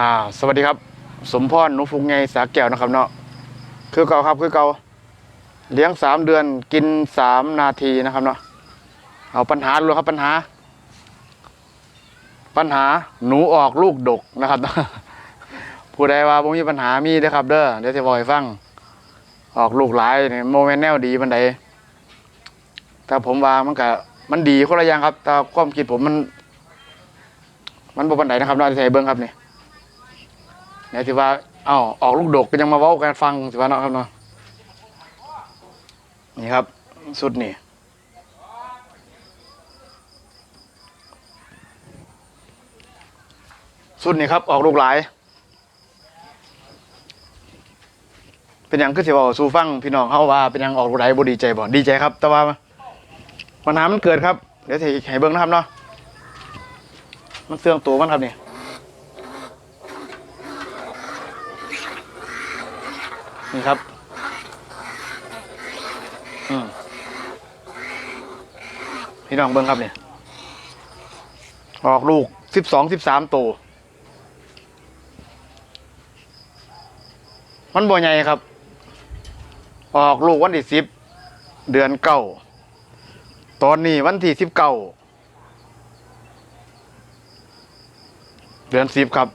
อ่าสวัสดีครับ สมพรหนุฟุงไงสาแก้วนะครับเนาะคือเก่าครับคือเก่าเลี้ยงสามเดือนกินสามนาทีนะครับเนาะเอาปัญหาเลยครับปัญหา ปัญหาหนูออกลูกดกนะครับผู้ใดว่าผมมีปัญหามีเด้ครับเด้อเดี๋ยวจะบอกให้ฟัง ออกลูกหลายเนี่ยโมเมนต์แนวดีมันใดแต่ผมว่ามันก็มันดีคนละอย่างครับแต่ความคิดผมมัน มันบ่ปันใดนะครับเราจะใช้เบิ้งครับเนี่ย ที่ว่าเอ้าออกลูกดกก็ยังมาเว้ากันฟังสิว่าเนาะครับเนาะนี่ครับ สุดนี่สุดนี่ครับ ออกลูกหลาย เป็นหยังคือสิว่าสู่ฟังพี่น้องเฮาว่าเป็นหยังออกลูกหลายบ่ดีใจบ่ดีใจครับ แต่ว่าปัญหามันเกิดครับ เดี๋ยวสิให้เบิ่งนะครับเนาะมันเสื่องตัวมันครับนี่ นี่ครับ อืมพี่น้องเบิ้งครับเนี่ยออกลูกสิบสองสิบสามตัวมันบ่ใหญ่ครับ ออกลูกวันที่สิบเดือนเก้าตอนนี้วันที่สิบเก้าเดือนสิบครับ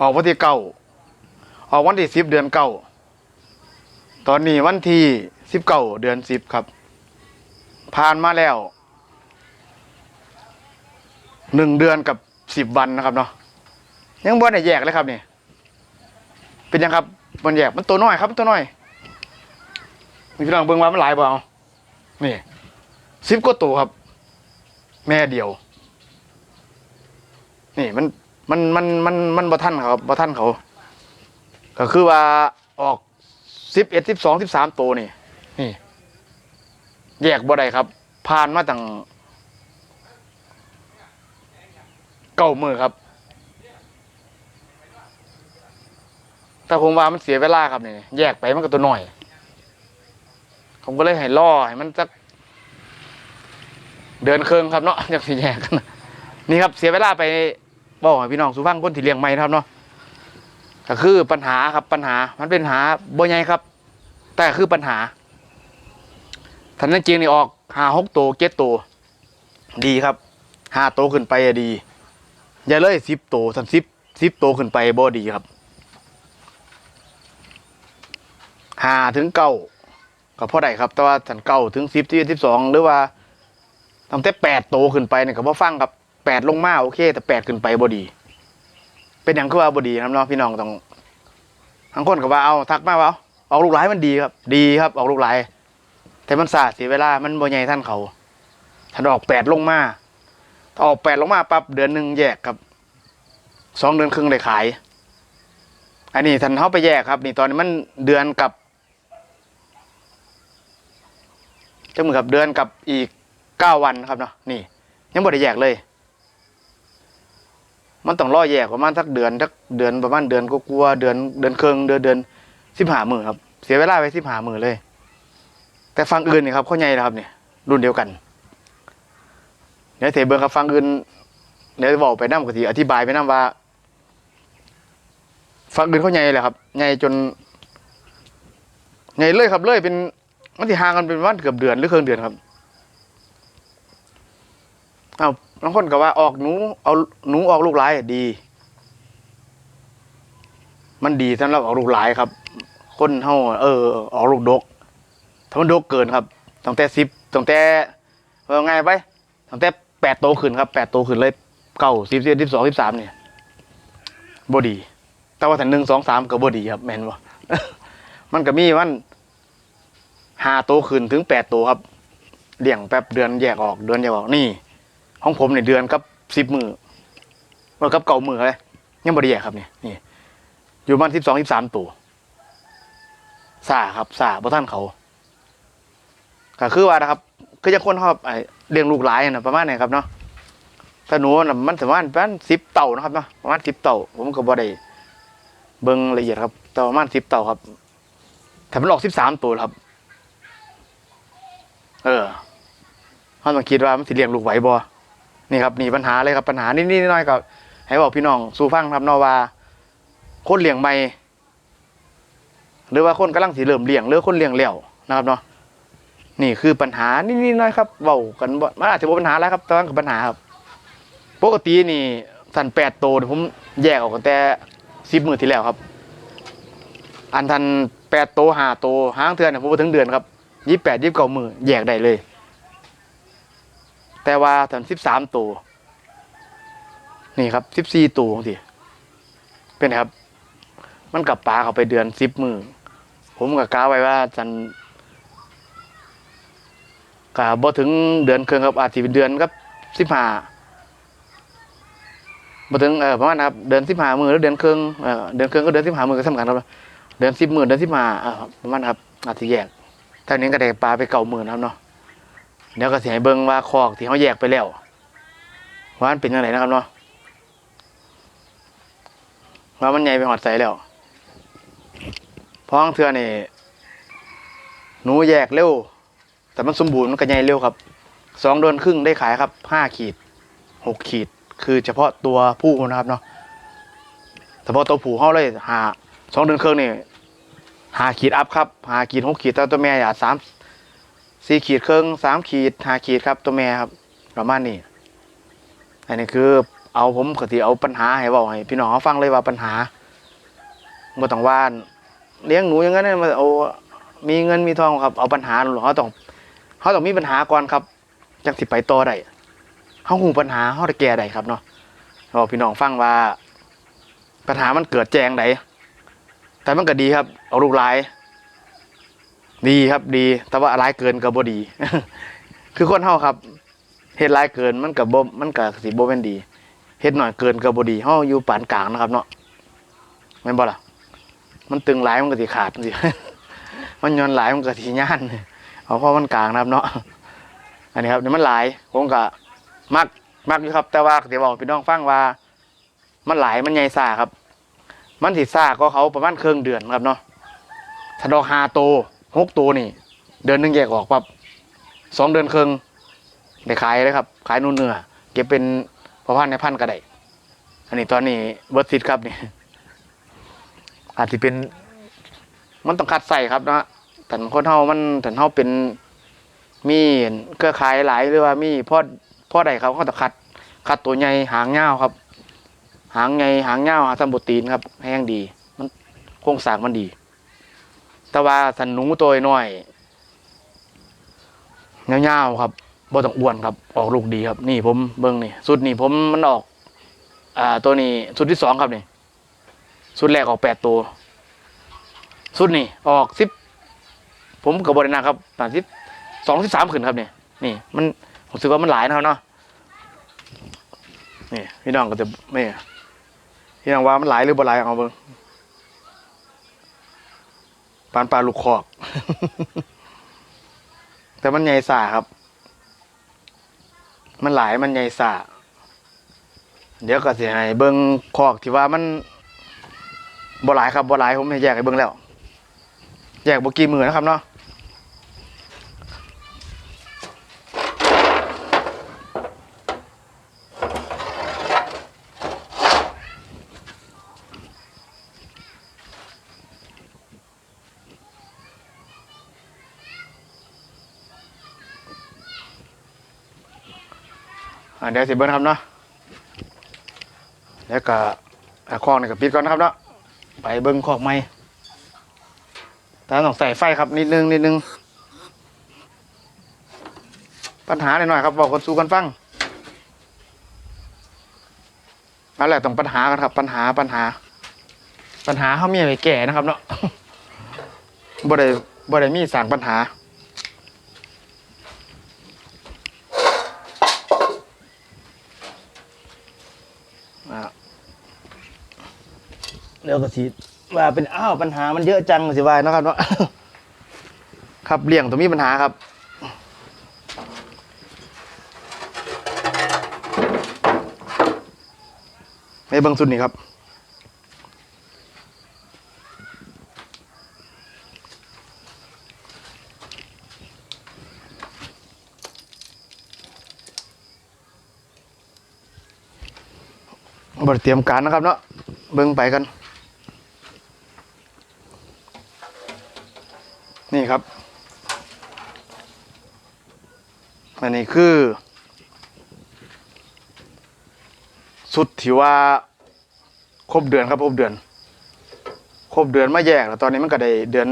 ออกวันที่เก้าออกวันที่สิบเดือนเก้า ตอนนี้วันที่สิบเก้าเดือนสิบครับ ผ่านมาแล้วหนึ่งเดือนกับสิบวันนะครับเนาะยังบ่ได้แยกเลยครับเนี่ยเป็นยังครับมันแยกมันตัวน้อยครับมันตัวน้อยมีพี่น้องเบิ่งว่ามันหลายเปล่านี่สิบกว่าตัวครับ แม่เดียว นี่มันมันมันมันมันบ่ทันเขาครับบ่ทันเขา ก็คือว่าออก สิบเอ็ดสิบสองสิบสามตัวนี่นี่ แยกบ่ได้ครับ ผ่านมาตั้งเก้ามือครับ แต่ผมว่ามันเสียเวลาครับนี่แยกไปมันก็ตัวหน่อย ผมก็เลยให้ล่อให้มันสักเดินเครื่องครับเนาะอยากสิแยกกันนี่ครับเสียเวลาไปบอกให้พี่น้องสุฟังคนที่เลี้ยงไม่นะครับเนาะ ก็คือปัญหาครับปัญหามันเป็นหาบ่ใหญ่ครับ แต่คือปัญหาทันนั้นจริงนี่ออกหาหกตัวเจ็ดตัวดีครับห้าตัวขึ้นไปอะดี อย่าเลยสิบตัวทันสิบสิบตัวขึ้นไปบ่ดีครับห้าถึงเก้าก็พอได้ครับ แต่ว่าทันเก้าถึงสิบที่สิบสองหรือว่าตั้งแต่แปดตัวขึ้นไปเนี่ยก็บ่ฟังครับแปดลงมาโอเค แต่แปดขึ้นไปบ่ดี เป็นอย่างคือว่าบดีครับเนาะพี่น้องต้องทั้งคนก็ว่าเอาทักมาว่าอาออกลูกหลายมันดีครับ ดีครับออกลูกหลายแต่มันสาดเสียเวลามันบ่ใหญ่ท่านเขาถ้าออกแปดลงมาถ้าออกแปดลงมาปั๊บเดือนหนึ่งแยกครับสองเดือนครึ่งได้ขาย อันนี้ท่านเขาไปแยกครับ นี่ตอนนี้มันเดือนกับจะเหมือนกับเดือนกับอีกเก้าวันครับเนาะนี่ ยังบ่ได้แยกเลย มันต้องรอแยกประมาณสักเดือนสักเดือนประมาณเดือนก็กลัวเดือนเดือนเครึ่งเดือนเดือนสิบห้าหมื่นครับ เสียเวลาไปสิบห้าหมื่นเลย แต่ฟังอื่นนี่ครับเขาใหญ่นะครับเนี่ยรุ่นเดียวกันเดี๋ยวเทเบิร์ครับฟังอื่นเดี๋ยวบอกไปน้ำกะทิอธิบายไปน้ำว่า ฟังอื่นเขาใหญ่เลยครับใหญ่จนใหญ่เลยครับเลยเป็นมันที่ห่างกันเป็นวันเกือบเดือนหรือเครึ่งเดือนครับ เอาบางคนก็ว่าออกหนู เอาหนูออกลูกหลายดี มันดีสำหรับออกลูกหลายครับ คนเฮาเออ ออกลูกดกถ้ามันดกเกินครับตั้งแต่สิบตั้งแต่ว่าไงไปตั้งแต่แปดโตขึ้นครับแปดโตขึ้นเลยเก้าสิบสิบสิบสองสิบสามเนี่ยบดี แต่ว่าถ้าหนึ่งสองสามก็บดีครับแมนบ่มันก็มีมันห้าโตขึ้นถึงแปดโตครับเลี้ยงแป๊บเดือนแยกออกเดือนแยกออกนี่ ของผมในเดือนกับสิบมือว่ากับเก่ามือเลยยังบริแยกครับเนี่ยนี่ อยู่ประมาณสิบสองสิบสามตัวซาครับซาบ่ท่านเขาก็คือว่านะครับคือจะคนชอบไอ้เลี้ยงลูกหลายนะประมาณไหนครับเนาะถ้าหนูน่ะมันประมาณประมาณสิบเต่านะครับเนาะประมาณสิบเต่าผมก็บ่ได้เบิ่งละเอียดครับแต่ประมาณสิบเต่าครับแต่มันออกสิบสามตัวครับ เออเขาต้องคิดว่ามันสิเลี้ยงลูกไหวบ่ นี่ครับนี่ปัญหาเลยครับปัญหานิดๆน้อยๆก็ให้บอกพี่น้องสู่ฟังครับนาะว่าคนเลี้ยงใหม่หรือว่าคนกำลังสิเริ่มเลี้ยงหรือคนเลี้ยงแล้วนะครับเนาะนี่คือปัญหานิดๆน้อยครับเว้ากันบ่มันอาจจะบ่ปัญหาแล้วครับแต่ว่าก็ปัญหาครับปกตินี่สันแปดโตผมแยกออกตั้งแต่สิบมือที่แล้วครับ อันทันแปดโตห้าโตห้างเทือนเนี่ยผมบ่ถึงเดือนครับยี่แปดยี่เก้ามือแยกได้เลย แต่ว่าทันสิบสามโตวนี่ครับสิบสี่ตัวของทีเป็นครับ มันกับปลาเขาไปเดือนสิบมือผมกับกาไว้ว่าจันกะบ่ถึงเดือนเครึ่องครับอาจจะเป็นเดือนครับสิบห้ามาถึงเออประมาณครับเดือนสิบห้ามือแล้วเดือนครึ่งเออเดือนครึ่งก็เดือนสิบห้ามือก็สำคัญครับเดือนสิบมือเดือนสิบห้าเออประมาณครับอาจจะแยกทางนี้ก็ได้ปลาไปเก่าหมื่นครับเนาะ เดี๋ยวก็สิให้เบิ่งว่าคอกที่เขาแยกไปแล้วว่ามันเป็นยังไงนะครับเนาะว่ามันใหญ่ไปหอดใสแล้วพ้องเทือนี่หนูแยกเร็ว แต่มันสมบูรณ์มันก็ใหญ่เร็วครับสองเดือนครึ่งได้ขายครับห้าขีดหกขีด คือเฉพาะตัวผู้นะครับเนาะเฉพาะตัวผู้เขาเลยหาสองเดือนครึ่งนี่หาขีดอัพครับหาขีดหกขีดแต่ตัวแม่อย่าสาม สี่ขีดครึ่งสามขีดห้าขีดครับตัวแม่ครับ ประมาณนี้อันนี้คือเอาผมกติเอาปัญหาให้บอกให้พี่น้องฟังเลยว่าปัญหาบ่ต้องว่านเลี้ยงหนูอย่างนั้นมันเอามีเงินมีทองครับ เอาปัญหาหรอกเขาต้องเขาต้องมีปัญหาก่อนครับจังสิไปต่อได้เขาหูปัญหาเขาจะแก้ได้ครับเนาะบอกพี่น้องฟังว่า ปัญหามันเกิดแจงไดแต่มันก็ดีครับ เอาลูกหลาย ดีครับดี แต่ว่าหลายเกินก็บ่ดี คือคนเฮาครับเฮ็ดหลายเกินมันก็บ่มันก็สิบ่แม่นดีเฮ็ดหน้อยเกินก็บ่ดีเฮาอยู่ปานกลางนะครับ เนาะแม่นบ่ล่ะ มันตึงหลายมันก็สิขาดสิมันย้อนหลายมันก็สิย่านเอาเพราะมันกลางนะครับ เนาะอันนี้ครับนี่มันหลายผมก็มักมักอยู่ครับ แต่ว่าเดี๋ยวบอกพี่น้องฟังว่า มันหลายมันใหญ่ซ่าครับ มันสิซ่าก็เขาประมาณครึ่งเดือนครับเนาะถ้าดอกหาโต หกตัวนี่ เดือนหนึงแยกออกปั๊บสองเดือนครึ่งได้ขายเลยครับ ขายนู่นเนื้อเก็บเป็นพอพันในพันก็ได้อันนี้ตอนนี้เบิร์ดซิดครับนี่อาจจะเป็น มันต้องคัดใส่ครับเนาะแต่คนเฮามันแต่เฮาเป็นมีเครือข่ายหลายหรือว่ามีพ่อพ่อใดครับเขาจะคัด คัดตัวใหญ่หางเงาวครับ หางใหญ่หางเงาวหาสมบูตีนครับแห้งดี มันโครงสร้างมันดี แต่ว่าสันหนูตัวน้อยเงาวๆครับบ่ต้องอ้วนครับ ออกลูกดีครับ นี่ผมเบิ้งนี่สุดนี่ผมมันออก อ่า ตัวนี้สุดที่สองครับนี่สุดแรกออกแปดตัว สุดนี่ออกสิบผมกับบริณาครับสามสิบสองสิบสามขึ้นครับนี่นี่ มันผมรู้สึกว่ามันหลายนะครับเนาะนี่พี่น้องก็จะไม่พี่น้องว่ามันหลายหรือบ่หลายเอาเบิ่ง ปานปลาลูกคอก แต่มันใหญ่สาครับ มันหลายมันใหญ่สาเดี๋ยวก็สิให้เบิ้งคอกที่ว่ามันบ่หลายครับบ่หลายผมให้แยกให้เบิ้งแล้ว แยกบ่กี่มือนะครับเนาะ เดี๋ยวสิเบิ้ลครับเนาะแล้วก็อ่าคอกนี่ก็ปิดก่อนนะครับเนาะไปเบิ้งคลอกใหม่แต่ต้องใส่ไฟครับนิดนึงนิดนึงปัญหาหน่อยๆครับบอกคนสู้กันฟังนั่นแหละต้องปัญหากันครับ ปัญหาปัญหา ปัญหาเขามีอะไรแก่นะครับเนาะบ่ได้บ่ได้มีสร้างปัญหา เดี๋ยวก็สิว่าเป็นอ้าวปัญหามันเยอะจังสิวาเนะครับเนาะครับเลี้ยงต้องมีปัญหาครับในบื้องสุดนี่ครับบริเตรียมการนะครับเนาะเบิ่งไปกัน นี่ครับ อันนี้คือ สุดที่ว่าครบเดือนครับครบเดือน ครบเดือนมาแยกแล้วตอนนี้มันก็ได้เดือน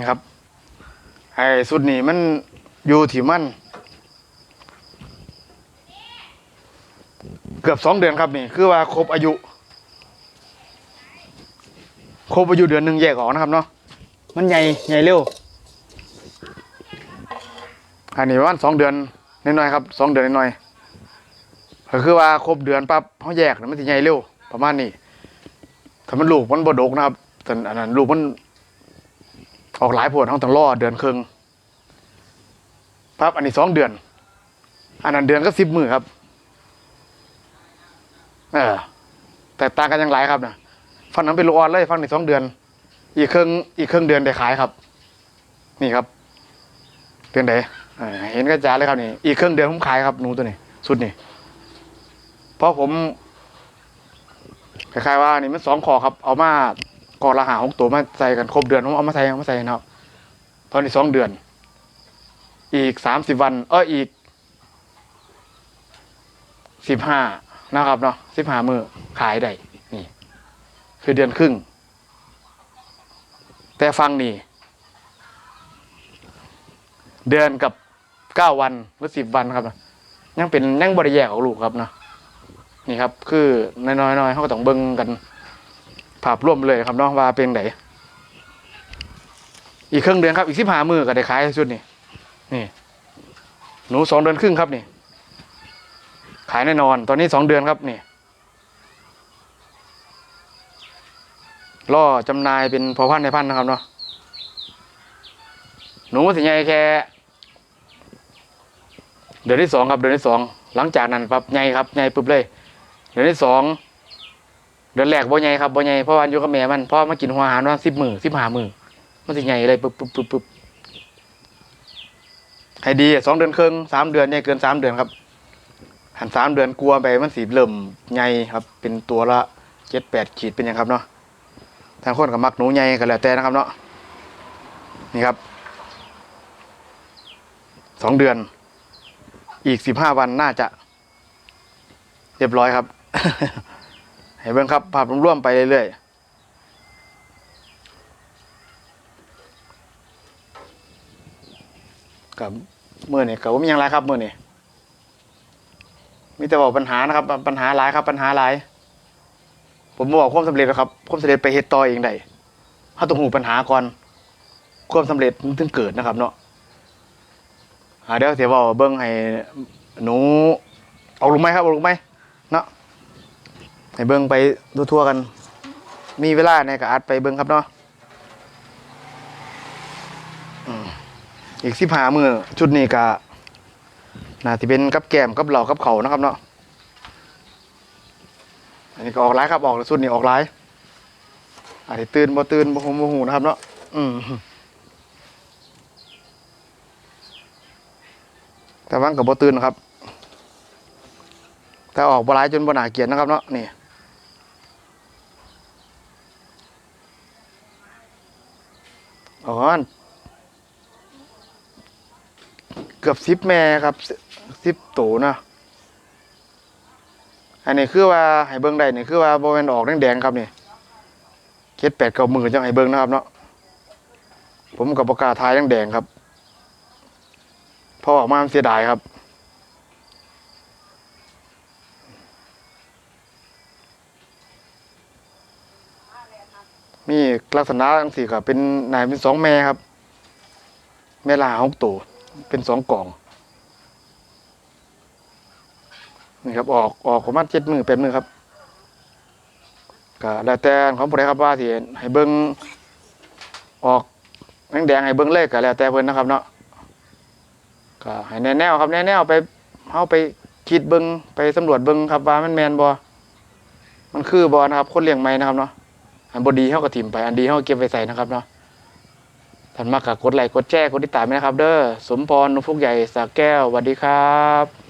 นี่ครับ ไอ้สุดนี้มันอยู่ที่มัน เกือบสองเดือนครับนี่ คือว่าครบอายุ ครบอายุเดือนหนึ่งแยกออกนะครับเนาะ มันใหญ่ใหญ่เร็ว อันนี้ประมาณสองเดือนน้อยๆครับสองเดือนน้อยๆก็คือว่าครบเดือนปั๊บเขาแยกมันจะใหญ่เร็วประมาณนี้ถ้ามันลูกมันบดกนะครับแต่อันนั้นลูกมัน ออกหลายผลห้องต้องรอเดือนครึ่งปั๊บอันนี้สองเดือน อันนั้นเดือนก็สิบมือครับ เออแต่ต่างกันยังไรครับนะฟันนั้นเป็นลูกออนเลยฟันในสองเดือน อีกครึ่งอีกครึ่งเดือนได้ขายครับ นี่ครับ เดือนไหนเห็นกระจายเลยครับนี่ อีกครึ่งเดือนผมขายครับหนูตัวนี้ สุดนี่เพราะผมคล้ายๆว่านี่มันสองคอครับ เอามา ก่อนละหาหกตัวมาใส่กันครบเดือนผมเอามาใส่เอามาใส่นะครับ ตอนนี้สองเดือน อีกสามสิบวันเอออีกสิบห้านะครับเนาะสิบห้ามือขายได้นี่ คือเดือนครึ่ง แต่ฟังนี่ เดือนกับเก้าวันหรือสิบวันครับนะยังเป็นยังบริแยกออกลูกครับเนาะนี่ครับ คือน้อยๆน้อยๆเขาก็ต้องเบิ่งกัน ภาพร่วมเลยครับเนาะว่าเป็นไหนอีกครึ่งเดือนครับอีกสิบห้ามือก็ได้ขายชุดนี่นี่ หนูสองเดือนครึ่งครับนี่ ขายแน่นอน ตอนนี้สองเดือนครับนี่ล่อจำหนายเป็นพอพันในพันนะครับเนาะหนูสิใหญ่แค่เดือนที่สองครับเดือนที่สองหลังจากนั้นปั๊บใหญ่ครับใหญ่ปุ๊บเลย เดือนที่สอง เดือนแรกบ่ใหญ่ครับบ่ใหญ่เพราะว่าอยู่กับแม่มันพราะมากินหัวอาหารว่าสิบมือสิบห้ามือมันสิใหญ่เลยปึ๊บปึ๊บปึ๊บปึ๊บให้ดีสองเดือนครึ่งสามเดือนใหญ่เกินสามเดือนครับ หันสามเดือนกลัวไปมันสีเริ่มใหญ่ครับ เป็นตัวละเจ็ดแปดขีดเป็นยังครับเนาะทางคนกับมักหนูใหญ่ก็แล้วแต่นะครับเนาะนี่ครับสองเดือน อีกสิบห้าวันน่าจะ เรียบร้อยครับ ให้เบิ่งครับภาพร่วมๆไปเรื่อยๆกับเมื่อนี่กับว่ามีอย่างไรครับเมื่อนี่มีแต่บอกปัญหานะครับ ปัญหาหลายครับ ปัญหาหลาย ผมบอกความสำเร็จแล้วครับความสำเร็จไปเฮ็ดต่อเองได้ถ้าต้องหูปัญหาก่อนความสำเร็จมันถึงเกิดนะครับ เนาะอ่าเดี๋ยวเสียบอกเบิ้งให้หนูเอาลูกไหมครับเอาลูกไหม ให้เบิ้งไปดูทั่วๆกัน มีเวลาในกอัดไปเบิ้งครับเนาะอีกสิบหามือชุดนี้กะน่าจะเป็นกับแกมกับเหล่ากับเขานะครับเนาะอันนี้ก็ออกไลายครับออกชุดนี้ออกไลายอาจจะตื่นบ่ตื่นบ่หงบ่หูนะครับเนาะอืมแต่ว่างกับบ่ตื่นนะครับ แต่ออกบ่ร้ายจนบ่หนาเกลียดนะครับเนาะนี่ อน เกือบสิบแม่ครับสิบตัวนะอันนี้คือว่าให้เบิ้งได้นี่คือว่าโบแมนออกแดงๆครับนี่เจ็ดแปดเก้าหมื่นจังให้เบิ้งนะครับเนาะผมกับประกาศทายแดงๆครับพอออกมาเสียดายครับ มีลักษณะทั้งสี่ก็เป็นนายเป็นสองแม่ครับ แม่ลาหกตัวเป็นสองกล่องนี่ครับออกออกประมาณเจ็ดมือเป็นมือครับก็แล้วแต่ของผู้ใดครับว่าที่ให้เบิ้งออกแดงๆให้เบิ้งเลขก็แล้วแต่เพิ่นนะครับเนาะก็ให้แนแนวครับแนแนวไปเฮาไปคิดเบิ้งไปสำรวจเบิ้งครับว่ามันแมนบ่มันคือบอนะครับ คนเลี้ยงไม้นะครับเนาะ อันบดีเขาก็ถิ่มไป อันดีเขาก็เก็บไว้ใส่นะครับเนาะท่านมากกกดไลค์กดแชร์กดติดตามไหมนะครับ เด้อ สมพรนุฟุกใหญ่สากแก้วสวัสดีครับ